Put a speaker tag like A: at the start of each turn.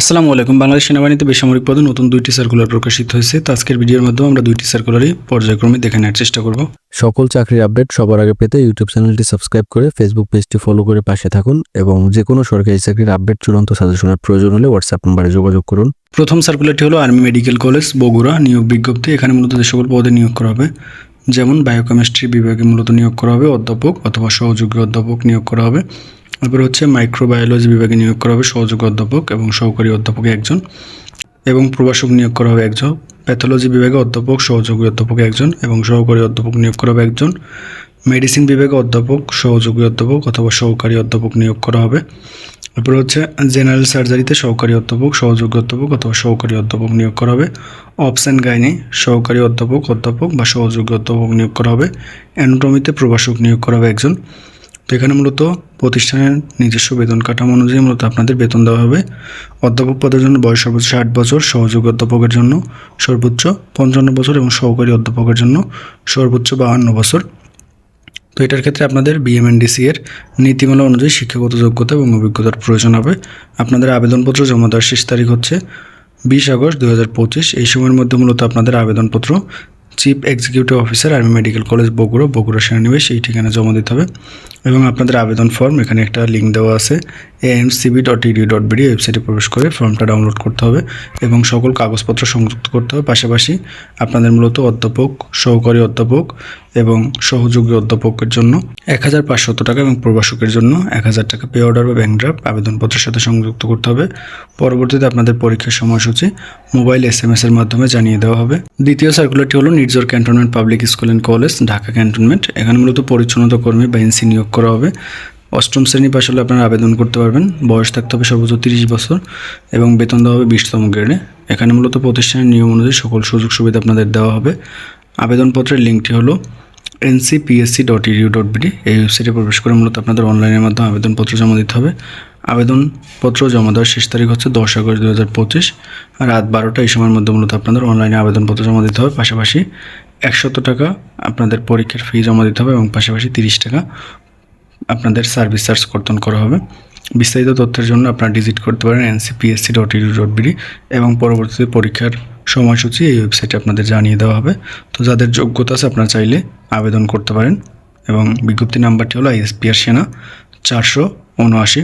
A: আসসালামু আলাইকুম। বাংলাদেশ সেনাবাহিনীতে বেসামরিক পদে নতুন দুইটি সার্কুলার প্রকাশিত হয়েছে। তো আজকের ভিডিওর মাধ্যমে আমরা দুইটি সার্কুলারই পর্যায়ক্রমে দেখে নেওয়ার চেষ্টা করব।
B: সকল চাকরির আপডেট সবার আগে পেতে ইউটিউব চ্যানেলটি সাবস্ক্রাইব করে ফেসবুক পেজটি ফলো করে পাশে থাকুন এবং যে কোনো সরকারি চাকরির আপডেট চূড়ান্ত সাজেশনের প্রয়োজন হলে হোয়াটসঅ্যাপ নম্বরে যোগাযোগ করুন।
A: প্রথম সার্কুলারটি হলো আর্মি মেডিকেল কলেজ বগুড়া নিয়োগ বিজ্ঞপ্তি। এখানে মূলত যে সকল পদে নিয়োগ করা হবে যেমন বায়োকেমিস্ট্রি বিভাগে মূলত নিয়োগ করা হবে অধ্যাপক অথবা সহযোগী অধ্যাপক নিয়োগ করা হবে। তারপরে হচ্ছে মাইক্রোবায়োলজি বিভাগে নিয়োগ করা হবে সহযোগী অধ্যাপক এবং সহকারী অধ্যাপক একজন এবং প্রভাষক নিয়োগ করা হবে একজন। প্যাথোলজি বিভাগে অধ্যাপক, সহযোগী অধ্যাপক একজন এবং সহকারী অধ্যাপক নিয়োগ করা হবে একজন। মেডিসিন বিভাগে অধ্যাপক, সহযোগী অধ্যাপক অথবা সহকারী অধ্যাপক নিয়োগ করা হবে। এরপর হচ্ছে জেনারেল সার্জারিতে সহকারী অধ্যাপক, সহযোগী অধ্যাপক অথবা সহকারী অধ্যাপক নিয়োগ করা হবে। অপশন গাইনে সহকারী অধ্যাপক অধ্যাপক বা সহযোগী অধ্যাপক নিয়োগ করা হবে। অ্যানোটমিতে প্রভাষক নিয়োগ করা হবে একজন। তো এখানে মূলত প্রতিষ্ঠানের নিজস্ব বেতন কাঠামো অনুযায়ী মূলত আপনাদের বেতন দেওয়া হবে। অধ্যাপক পদের জন্য বয়স সর্বোচ্চ ষাট বছর, সহযোগী অধ্যাপকের জন্য সর্বোচ্চ পঞ্চান্ন বছর এবং সহকারী অধ্যাপকের জন্য সর্বোচ্চ বাহান্ন বছর। তো এটার ক্ষেত্রে আপনাদের বিএমএনডিসি এর নীতিমালা অনুযায়ী শিক্ষাগত যোগ্যতা এবং অভিজ্ঞতার প্রয়োজন হবে। আপনাদের আবেদনপত্র জমা দেওয়ার শেষ তারিখ হচ্ছে বিশ আগস্ট দুই হাজার পঁচিশ। এই সময়ের মধ্যে মূলত আপনাদের আবেদনপত্র chief executive officer army medical college Bogura. Bogura সেনানিবাস, এই ঠিকানা জমা দিতে হবে। এবং আপনাদের আবেদন ফর্ম এখানে একটা লিঙ্ক দেওয়া আছে। AMCB dot edu dot BD ওয়েবসাইটে প্রবেশ করে ফর্মটা ডাউনলোড করতে হবে এবং সকল কাগজপত্র সংযুক্ত করতে হবে। পাশাপাশি আপনাদের মূলত অধ্যাপক, সহকারী অধ্যাপক এবং সহযোগী অধ্যাপকের জন্য এক হাজার পাঁচশত টাকা এবং প্রবাসকের জন্য এক হাজার টাকা পে অর্ডার বা ব্যাংক ড্রাফট আবেদনপত্রের সাথে সংযুক্ত করতে হবে। পরবর্তীতে আপনাদের পরীক্ষার সময়সূচি মোবাইল এস এম এর মাধ্যমে জানিয়ে দেওয়া হবে। দ্বিতীয় সার্কুলারটি হলো Nirjhor cantonment public school and college Dhaka cantonment এখানে মূলত পরিচ্ছন্নতা কর্মী বা এনসি নিয়োগ করা হবে। অষ্টম শ্রেণি পাশ হলে আপনারা আবেদন করতে পারবেন। বয়স থাকতে হবে সর্বোচ্চ তিরিশ বছর এবং বেতন দেওয়া হবে বিশতম গ্রেডে এখানে মূলত প্রতিষ্ঠানের নিয়ম অনুযায়ী সকল সুযোগ সুবিধা আপনাদের দেওয়া হবে। আবেদনপত্রের লিঙ্কটি হলো NCPSC dot edu dot BD এই ওয়েবসাইটে প্রবেশ করে মূলত আপনাদের অনলাইনের মাধ্যমে আবেদনপত্র জমা দিতে হবে। আবেদনপত্র জমা দেওয়ার শেষ তারিখ হচ্ছে দশ আগস্ট দু হাজার পঁচিশ রাত বারোটা এই সময়ের মধ্যে মূলত আপনাদের অনলাইনে আবেদনপত্র জমা দিতে হবে। পাশাপাশি একশত টাকা আপনাদের পরীক্ষার ফি জমা দিতে হবে এবং পাশাপাশি তিরিশ টাকা আপনাদের সার্ভিস চার্জ কর্তন করা হবে। বিস্তারিত তথ্যের জন্য আপনারা ভিজিট করতে পারেন NCPSC dot edu dot BD এবং পরবর্তীতে পরীক্ষার সময়সূচি এই ওয়েবসাইটে আপনাদের জানিয়ে দেওয়া হবে। তো যাদের যোগ্যতা আছে আপনারা চাইলে আবেদন করতে পারেন এবং বিজ্ঞপ্তি নাম্বারটি হলো আইএসপিআর সেনা চারশো উনআশি।